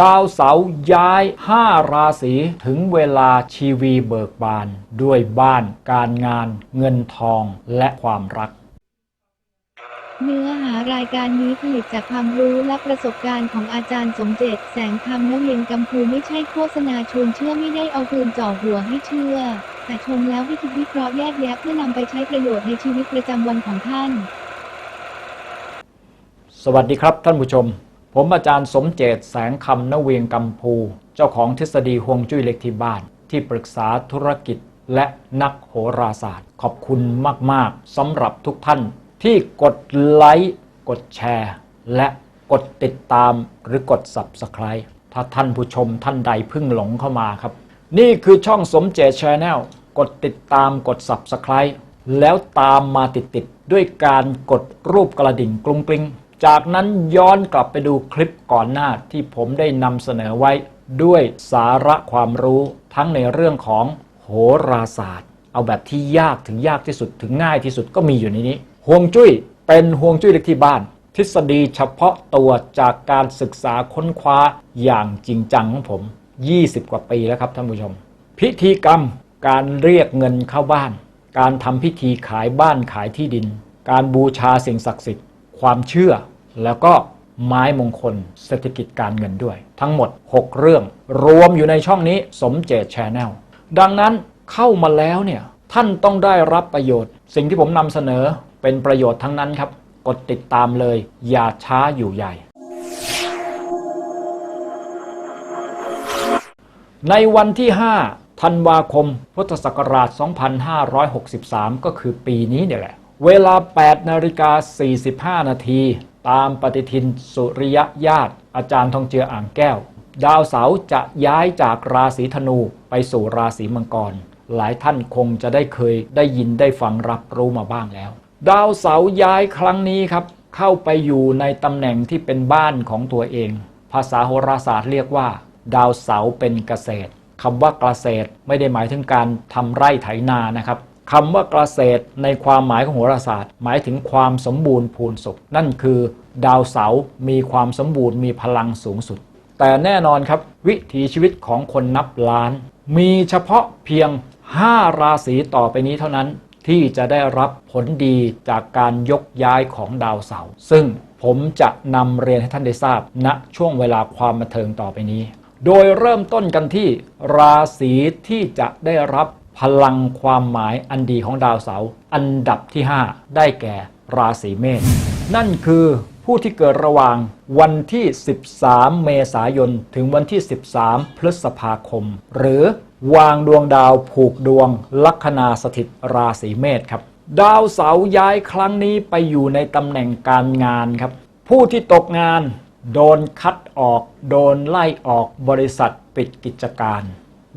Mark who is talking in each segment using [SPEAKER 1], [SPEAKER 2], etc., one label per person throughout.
[SPEAKER 1] ดาวเสาร์ย้าย 5 ราศีถึงเวลาชีวีเบิกบาน ด้วยบ้านการงาน เงินทองและความรัก
[SPEAKER 2] เนื้อหารายการนี้ผลิตจากความรู้และประสบการณ์ของอาจารย์สมเจตแสงคำนเวียนกัมพูไม่ใช่โฆษณาชวนเชื่อไม่ได้เอาปืนจ่อหัวให้เชื่อ แต่ชมแล้วให้คิดวิเคราะห์แยกแยะเพื่อนำไปใช้ประโยชน์ในชีวิตประจำวันของท่าน
[SPEAKER 1] สวัสดีครับท่านผู้ชม ผมอาจารย์สมเจตแสงคำนเวียงกัมพู เจ้าของทฤษฎีฮวงจุ้ยเล็กที่บ้าน ที่ปรึกษาธุรกิจและนักโหราศาสตร์ ขอบคุณมาก ๆสำหรับทุกท่าน ที่กดไลค์กดแชร์ และกดติดตามหรือกด Subscribe ถ้าท่านผู้ชมท่านใดเพิ่งหลงเข้ามาครับ นี่คือช่องสมเจตชาแนลกดติดตามกด Subscribe แล้วตามมาติดๆด้วยการกดรูปกระดิ่งกรุงกริง จากนั้นย้อนกลับไปดูคลิปก่อนหน้าที่ผมได้นำเสนอไว้ด้วยสาระความรู้ทั้งในเรื่องของโหราศาสตร์ เอาแบบที่ยากถึงยากที่สุดถึงง่ายที่สุดก็มีอยู่ในนี้ฮวงจุ้ยเป็นฮวงจุ้ยเล็กที่บ้าน ทฤษฎีเฉพาะตัวจากการศึกษาค้นคว้าอย่างจริงจังของผม 20 กว่าปีแล้วครับท่านผู้ชม พิธีกรรมการเรียกเงินเข้าบ้าน การทำพิธีขายบ้านขายที่ดิน การบูชาสิ่งศักดิ์สิทธิ์ ความเชื่อ แล้วก็ไม้มงคลเศรษฐกิจการเงินด้วย ทั้งหมด 6 เรื่อง รวมอยู่ในช่องนี้สมเจตชแนลดังนั้นเข้ามาแล้วเนี่ยท่านต้องได้รับประโยชน์ สิ่งที่ผมนำเสนอเป็นประโยชน์ทั้งนั้นครับ กดติดตามเลย อย่าช้าอยู่ใหญ่ ในวันที่ 5 ธันวาคม พุทธศักราช 2563 ก็คือปีนี้เนี่ยแหละ เวลา 8 นาฬิกา 45 นาที ตามปฏิทินสุริยญาติ อาจารย์ทองเจืออ่างแก้ว ดาวเสาร์จะย้ายจากราศีธนูไปสู่ราศีมังกร หลายท่านคงจะได้เคยได้ยินได้ฟังรับรู้มาบ้างแล้ว ดาวเสาร์ย้ายครั้งนี้ครับ เข้าไปอยู่ในตำแหน่งที่เป็นบ้านของตัวเอง ภาษาโหราศาสตร์เรียกว่า ดาวเสาร์เป็นเกษตรคำว่าเกษตรไม่ได้หมายถึงการทำไร่ไถนานะครับ คำว่าเกษตรในความหมายของโหราศาสตร์ หมายถึงความสมบูรณ์พูนสุข นั่นคือดาวเสาร์มีความสมบูรณ์มีพลังสูงสุด แต่แน่นอนครับ วิถีชีวิตของคนนับล้าน มีเฉพาะเพียง 5 ราศีต่อไปนี้เท่านั้นที่จะได้รับผลดีจากการยกย้ายของดาวเสาร์ซึ่งผมจะนำเรียนให้ท่านได้ทราบณช่วงเวลาความบันเทิงต่อไปนี้ โดยเริ่มต้นกันที่ราศีที่จะได้รับ พลังความหมายอันดีของดาวเสาร์อันดับที่ 5 ได้แก่ราศีเมษนั่นคือผู้ที่เกิดระหว่างวันที่ 13 เมษายน ถึงวันที่ 13 พฤษภาคม หรือวางดวงดาวผูกดวงลัคนาสถิตราศีเมษครับ ดาวเสาร์ย้ายครั้งนี้ไปอยู่ในตำแหน่งการงานครับ ผู้ที่ตกงาน โดนคัดออก โดนไล่ออกบริษัทปิดกิจการ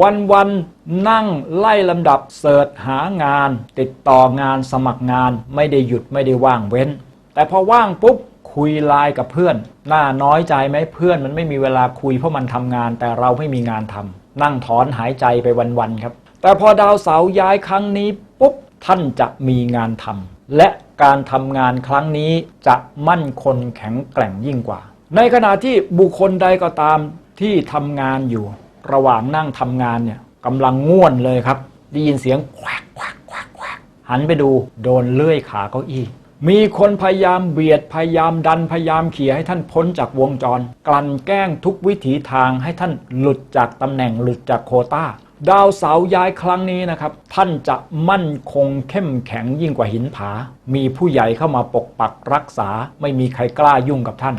[SPEAKER 1] วันวันๆนั่งไล่ลำดับเสิร์ชหางาน ติดต่องานสมัครงานไม่ได้หยุดไม่ได้ว่างเว้น แต่พอว่างปุ๊บคุยไลน์กับเพื่อนน่าน้อยใจไหมเพื่อนมันไม่มีเวลาคุยเพราะมันทำงาน แต่เราไม่มีงานทำนั่งถอนหายใจไปวันๆครับ แต่พอดาวเสาร์ย้ายครั้งนี้ปุ๊บท่านจะมีงานทำและการทำงานครั้งนี้จะมั่นคงแข็งแกร่งยิ่งกว่า ในขณะที่บุคคลใดก็ตามที่ทำงานอยู่ ระหว่างนั่งทำงานเนี่ยกำลังง่วนเลยครับ ได้ยินเสียงแควกแควกแควกแควกหันไปดูโดนเลื่อยขาเก้าอี้มีคนพยายามเบียดพยายามดันพยายามเขี่ยให้ท่านพ้นจากวงจร กลั่นแกล้งทุกวิถีทางให้ท่านหลุดจากตำแหน่งหลุดจากโควต้า ดาวเสาย้ายครั้งนี้นะครับ ท่านจะมั่นคงเข้มแข็งยิ่งกว่าหินผา มีผู้ใหญ่เข้ามาปกปักรักษา ไม่มีใครกล้ายุ่งกับท่าน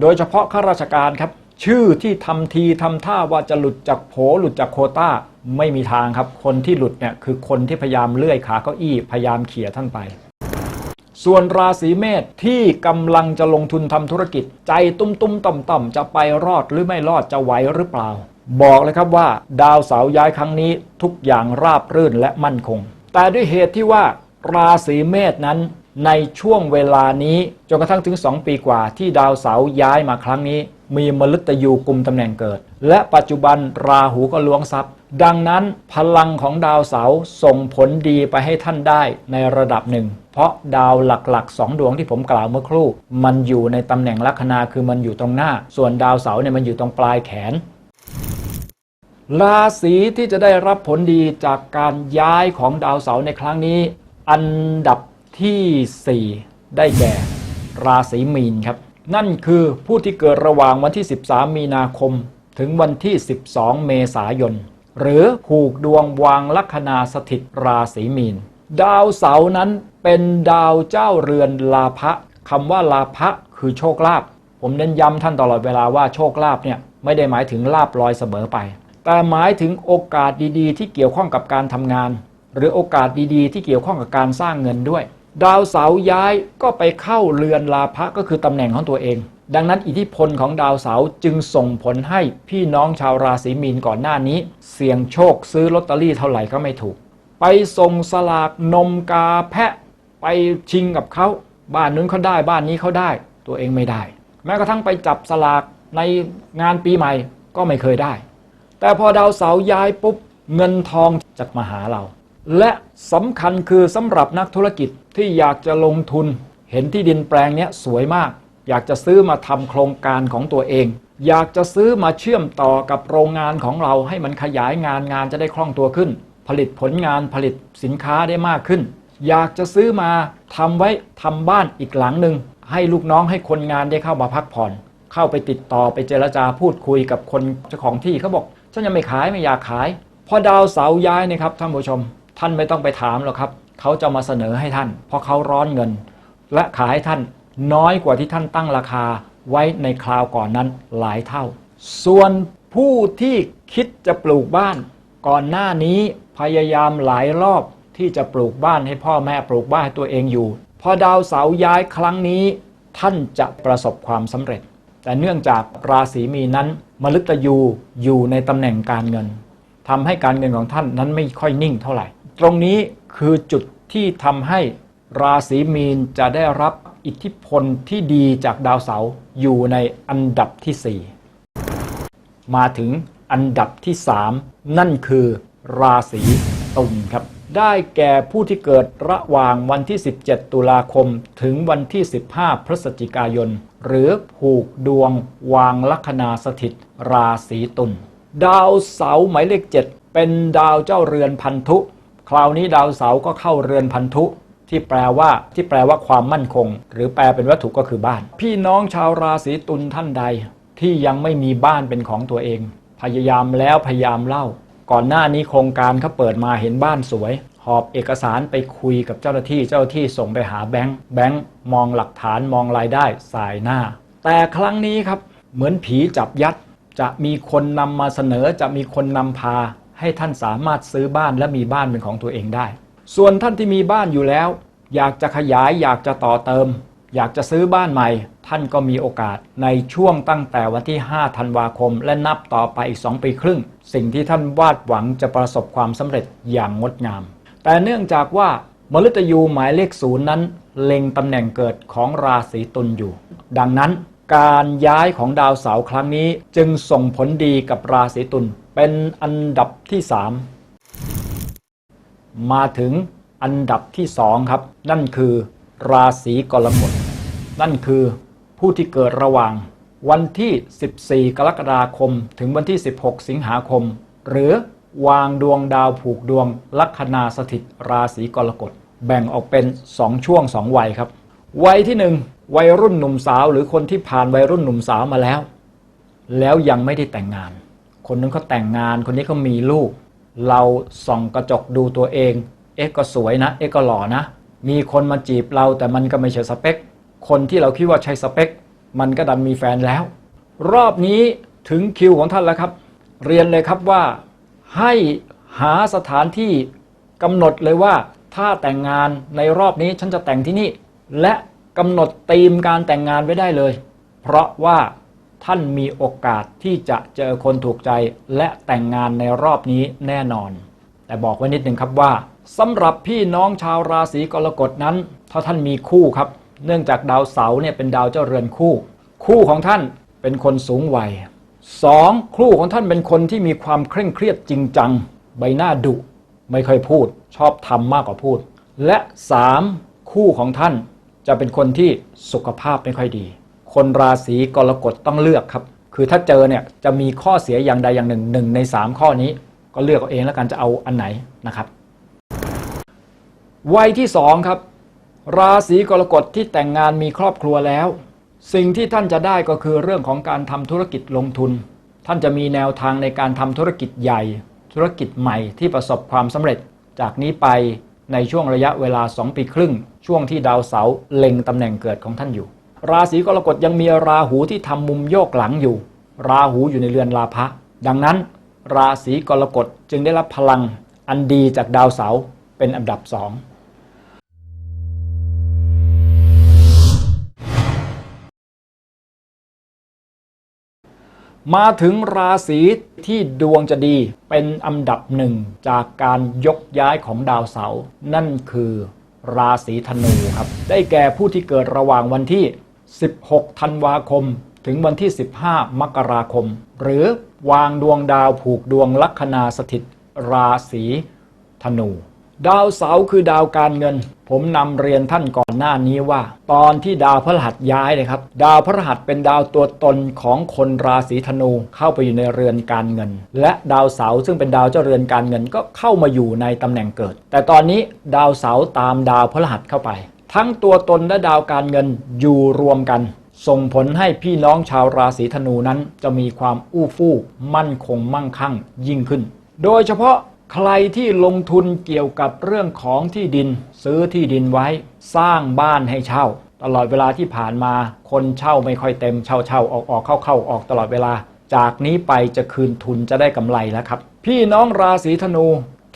[SPEAKER 1] โดยเฉพาะข้าราชการครับ ชื่อที่ทำทีทำท่าว่าจะหลุดจากโผหลุดจากโคต้าไม่มีทางครับ คนที่หลุดเนี่ยคือคนที่พยายามเลื่อยขาเก้าอี้พยายามเขี่ยท่านไป ส่วนราศีเมษที่กำลังจะลงทุนทำธุรกิจ ใจตุ้มตุ้มต่อมต่อมจะไปรอดหรือไม่รอดจะไหวหรือเปล่า บอกเลยครับว่า ดาวเสาย้ายครั้งนี้ทุกอย่างราบรื่นและมั่นคง แต่ด้วยเหตุที่ว่า ราศีเมษนั้นในช่วงเวลานี้จนกระทั่งถึง 2 ปีกว่าที่ดาวเสาย้ายมาครั้งนี้ มีมฤตยูกลุ่มตำแหน่งเกิด และปัจจุบันราหูก็ล้วงทรัพย์ ดังนั้นพลังของดาวเสาร์ส่งผลดีไปให้ท่านได้ในระดับหนึ่ง เพราะดาวหลักๆสองดวงที่ผมกล่าวเมื่อครู่ มันอยู่ในตำแหน่งลัคนาคือมันอยู่ตรงหน้า ส่วนดาวเสาร์เนี่ยมันอยู่ตรงปลายแขนราศีที่จะได้รับผลดีจากการย้ายของดาวเสาร์ในครั้งนี้ อันดับที่ 4 ได้แก่ ราศีมีนครับ นั่นคือผู้ที่เกิดระหว่างวันที่ 13 มีนาคม ถึงวันที่ 12 เมษายน หรือผูกดวงวางลัคนาสถิตราศีมีน ดาวเสาร์นั้นเป็นดาวเจ้าเรือนลาภะคำว่าลาภะคือโชคลาภผมเน้นย้ำท่านตลอดเวลาว่าโชคลาภเนี่ยไม่ได้หมายถึงลาบลอยเสมอไป แต่หมายถึงโอกาสดีๆ ที่เกี่ยวข้องกับการทำงาน หรือโอกาสดีๆ ที่เกี่ยวข้องกับการสร้างเงินด้วย ดาวเสาร์ย้ายก็ไปเข้าเรือนลาภะก็คือตำแหน่งของตัวเอง ดังนั้นอิทธิพลของดาวเสาร์จึงส่งผลให้พี่น้องชาวราศีมีนก่อนหน้านี้ เสี่ยงโชคซื้อลอตเตอรี่เท่าไหร่ก็ไม่ถูก ไปส่งสลากนมกาแพะ ไปชิงกับเขาบ้านนู้นเขาได้บ้านนี้เขาได้ ตัวเองไม่ได้ แม้กระทั่งไปจับสลากในงานปีใหม่ก็ไม่เคยได้ แต่พอดาวเสาร์ย้ายปุ๊บเงินทองจะมาหาเรา และสำคัญคือสำหรับนักธุรกิจที่อยากจะลงทุน เห็นที่ดินแปลงนี้สวยมาก อยากจะซื้อมาทำโครงการของตัวเอง อยากจะซื้อมาเชื่อมต่อกับโรงงานของเราให้มันขยายงานงานจะได้คล่องตัวขึ้น ผลิตผลงานผลิตสินค้าได้มากขึ้น อยากจะซื้อมาทำไว้ทำบ้านอีกหลังหนึ่งให้ลูกน้องให้คนงานได้เข้ามาพักผ่อน เข้าไปติดต่อไปเจรจาพูดคุยกับคนเจ้าของที่เขาบอกฉันยังไม่ขายไม่อยากขาย พอดาวเสาย้ายนะครับท่านผู้ชม ท่านไม่ต้องไปถามหรอกครับ เขาจะมาเสนอให้ท่าน เพราะเขาร้อนเงิน และขายให้ท่านน้อยกว่าที่ท่านตั้งราคาไว้ในคราวก่อนนั้นหลายเท่า ส่วนผู้ที่คิดจะปลูกบ้าน ก่อนหน้านี้พยายามหลายรอบที่จะปลูกบ้านให้พ่อแม่ปลูกบ้านให้ตัวเองอยู่ พอดาวเสาย้ายครั้งนี้ ท่านจะประสบความสำเร็จ แต่เนื่องจากราศีมีนนั้นมฤตยูอยู่ในตำแหน่งการเงินทำให้การเงินของท่านนั้นไม่ค่อยนิ่งเท่าไหร่ ตรงนี้คือจุดที่ทำให้ราศีมีนจะได้รับอิทธิพลที่ดีจากดาวเสาร์อยู่ในอันดับที่ 4 มาถึงอันดับที่ 3 นั่นคือราศีตุลครับ ได้แก่ผู้ที่เกิดระหว่างวันที่ 17 ตุลาคมถึงวันที่ 15 พฤศจิกายน หรือผูกดวงวางลัคนาสถิต ราศีตุลดาวเสาร์หมายเลข 7 เป็นดาวเจ้าเรือนพันธุ คราวนี้ดาวเสาร์ก็เข้าเรือนพันธุที่แปลว่าที่แปลว่าความมั่นคง หรือแปลเป็นวัตถุก็คือบ้าน พี่น้องชาวราศีตุลท่านใด ที่ยังไม่มีบ้านเป็นของตัวเอง พยายามแล้วพยายามเล่า ก่อนหน้านี้โครงการเขาเปิดมาเห็นบ้านสวย หอบเอกสารไปคุยกับเจ้าหน้าที่เจ้าหน้าที่ส่งไปหาแบงค์แบงค์มองหลักฐานมองรายได้สายหน้า แต่ครั้งนี้ครับเหมือนผีจับยัด จะมีคนนำมาเสนอจะมีคนนำพา ให้ท่านสามารถซื้อบ้านและมีบ้านเป็นของตัวเองได้ ส่วนท่านที่มีบ้านอยู่แล้ว อยากจะขยายอยากจะต่อเติม อยากจะซื้อบ้านใหม่ ท่านก็มีโอกาสในช่วงตั้งแต่วันที่ 5 ธันวาคม และนับต่อไปอีก 2 ปีครึ่ง สิ่งที่ท่านวาดหวังจะประสบความสำเร็จอย่างงดงาม แต่เนื่องจากว่ามฤตยูหมายเลขศูนย์นั้น เล็งตำแหน่งเกิดของราศีตุลอยู่ ดังนั้นการย้ายของดาวเสาร์ครั้งนี้จึงส่งผลดีกับราศีตุล เป็นอันดับที่ 3 มาถึงอันดับที่สองครับ นั่นคือราศีกรกฎนั่นคือผู้ที่เกิดระหว่างวันที่ 14 กรกฎาคม ถึงวันที่ 16 สิงหาคม หรือวางดวงดาวผูกดวงลัคนาสถิตราศีกรกฎแบ่งออกเป็น 2 ช่วง 2 วัยครับ วัยที่ 1 วัยรุ่นหนุ่มสาว หรือคนที่ผ่านวัยรุ่นหนุ่มสาวมาแล้ว แล้วยังไม่ได้แต่งงาน คนนึงเขาแต่งงาน คนนี้เขามีลูก เราส่องกระจกดูตัวเอง เอ๊ะก็สวยนะ เอ๊ะก็หล่อนะ มีคนมาจีบเราแต่มันก็ไม่ใช่สเปค คนที่เราคิดว่าใช่สเปค มันก็ดันมีแฟนแล้ว รอบนี้ถึงคิวของท่านแล้วครับ เรียนเลยครับว่า ให้หาสถานที่กำหนดเลยว่าถ้าแต่งงานในรอบนี้ฉันจะแต่งที่นี่ และกำหนดธีมการแต่งงานไว้ได้เลย เพราะว่า ท่านมีโอกาสที่จะเจอคนถูกใจและแต่งงานในรอบนี้แน่นอน แต่บอกไว้นิดหนึ่งครับว่าสำหรับพี่น้องชาวราศีกรกฎนั้น ถ้าท่านมีคู่ครับ เนื่องจากดาวเสาร์เนี่ยเป็นดาวเจ้าเรือนคู่ คู่ของท่านเป็นคนสูงวัยสองคู่ของท่านเป็นคนที่มีความเคร่งเครียดจริงจัง ใบหน้าดุ ไม่ค่อยพูด ชอบทำมากกว่าพูด และสามคู่ของท่านจะเป็นคนที่สุขภาพไม่ค่อยดี คนราศีกรกฎต้องเลือกครับ คือถ้าเจอเนี่ยจะมีข้อเสียอย่างใดอย่างหนึ่งหนึ่งใน 3 ข้อนี้ ก็เลือกเอาเองแล้วกันจะเอาอันไหนนะครับ วัยที่สองครับ ราศีกรกฎที่แต่งงานมีครอบครัวแล้ว สิ่งที่ท่านจะได้ก็คือเรื่องของการทำธุรกิจลงทุน ท่านจะมีแนวทางในการทำธุรกิจใหญ่ ธุรกิจใหม่ที่ประสบความสำเร็จ จากนี้ไปในช่วงระยะเวลา 2 ปีครึ่ง ช่วงที่ดาวเสาร์เล็งตำแหน่งเกิดของท่านอยู่ ราศีกรกฎยังมีราหูที่ทำมุมโยกหลังอยู่ ราหูอยู่ในเรือนลาภะดังนั้น ราศีกรกฎจึงได้รับพลังอันดีจากดาวเสาร์เป็นอันดับสองมาถึงราศีที่ดวงจะดีเป็นอันดับหนึ่งจากการยกย้ายของดาวเสาร์นั่นคือราศีธนูครับ ได้แก่ผู้ที่เกิดระหว่างวันที่ 16 ธันวาคม ถึงวันที่ 15 มกราคม หรือวางดวงดาวผูกดวงลัคนาสถิต ราศีธนู ดาวเสาคือดาวการเงิน ผมนำเรียนท่านก่อนหน้านี้ว่า ตอนที่ดาวพฤหัสย้ายนะครับ ดาวพฤหัสเป็นดาวตัวตนของคนราศีธนูเข้าไปอยู่ในเรือนการเงิน และดาวเสาซึ่งเป็นดาวเจ้าเรือนการเงินก็เข้ามาอยู่ในตำแหน่งเกิด แต่ตอนนี้ดาวเสาตามดาวพฤหัสเข้าไป ทั้งตัวตนและดาวการเงินอยู่รวมกัน ส่งผลให้พี่น้องชาวราศีธนูนั้นจะมีความอู้ฟู่มั่นคงมั่งคั่งยิ่งขึ้น โดยเฉพาะใครที่ลงทุนเกี่ยวกับเรื่องของที่ดิน ซื้อที่ดินไว้ สร้างบ้านให้เช่า ตลอดเวลาที่ผ่านมา คนเช่าไม่ค่อยเต็มเช่าเช่าออกออกเข้าเข้าออกตลอดเวลา จากนี้ไปจะคืนทุนจะได้กำไรแล้วครับ พี่น้องราศีธนู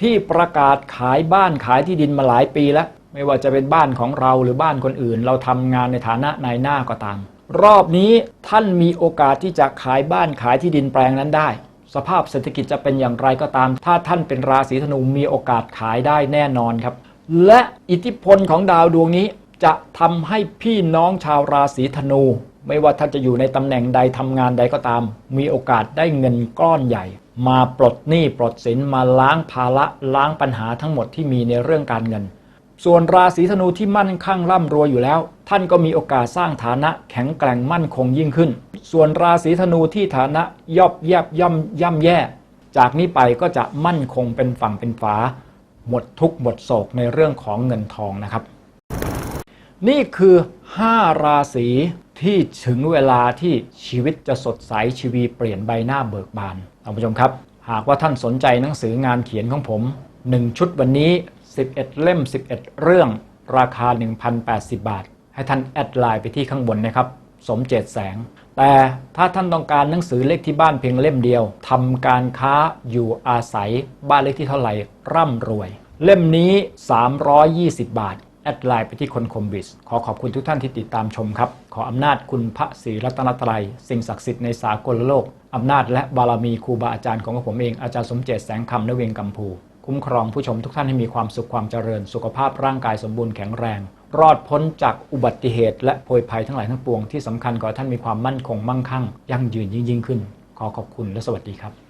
[SPEAKER 1] ที่ประกาศขายบ้านขายที่ดินมาหลายปีแล้ว ไม่ว่าจะเป็นบ้านของเราหรือบ้านคนอื่น เราทำงานในฐานะนายหน้าก็ตาม รอบนี้ท่านมีโอกาสที่จะขายบ้านขายที่ดินแปลงนั้นได้ สภาพเศรษฐกิจจะเป็นอย่างไรก็ตาม ถ้าท่านเป็นราศีธนูมีโอกาสขายได้แน่นอนครับ และอิทธิพลของดาวดวงนี้จะทำให้พี่น้องชาวราศีธนู ไม่ว่าท่านจะอยู่ในตำแหน่งใดทำงานใดก็ตาม มีโอกาสได้เงินก้อนใหญ่ มาปลดหนี้ปลดสินมาล้างภาระล้างปัญหาทั้งหมดที่มีในเรื่องการเงิน ส่วนราศีธนูที่มั่นคั่งร่ำรวยอยู่แล้ว ท่านก็มีโอกาสสร้างฐานะแข็งแกร่งมั่นคงยิ่งขึ้น ส่วนราศีธนูที่ฐานะย่อบแยบย่ำย่ำแย่ จากนี้ไปก็จะมั่นคงเป็นฝั่งเป็นฝา หมดทุกหมดโศกในเรื่องของเงินทองนะครับ นี่คือ 5 ราศีที่ถึงเวลาที่ชีวิตจะสดใสชีวีเปลี่ยนใบหน้าเบิกบานท่านผู้ชมครับ หากว่าท่านสนใจหนังสืองานเขียนของผม 1 ชุดวันนี้ 11 เล่ม 11 เรื่องราคา 1,080 บาท ให้ท่านแอดไลน์ไปที่ข้างบนนะครับ สมเจตแสง แต่ถ้าท่านต้องการหนังสือเลขที่บ้านเพียงเล่มเดียวทำการค้าอยู่อาศัยบ้านเลขที่เท่าไหร่ร่ำรวย เล่มนี้ 320 บาท แอดไลน์ไปที่คนคมบิส ขอขอบคุณทุกท่านที่ติดตามชมครับ ขออำนาจคุณพระศรีรัตนตรัย สิ่งศักดิ์สิทธิ์ในสากลโลกอำนาจและบารมีครูบาอาจารย์ของผมเองอาจารย์สมเจตแสงคำนเวงกัมพู คุ้มครองผู้ชมทุกท่านให้มีความสุขความเจริญ สุขภาพร่างกายสมบูรณ์แข็งแรง รอดพ้นจากอุบัติเหตุ และภัยภัยทั้งหลายทั้งปวงที่สำคัญขอท่านมีความมั่นคงมั่งคั่งยั่งยืนยิ่งยิ่งขึ้น ขอขอบคุณและสวัสดีครับ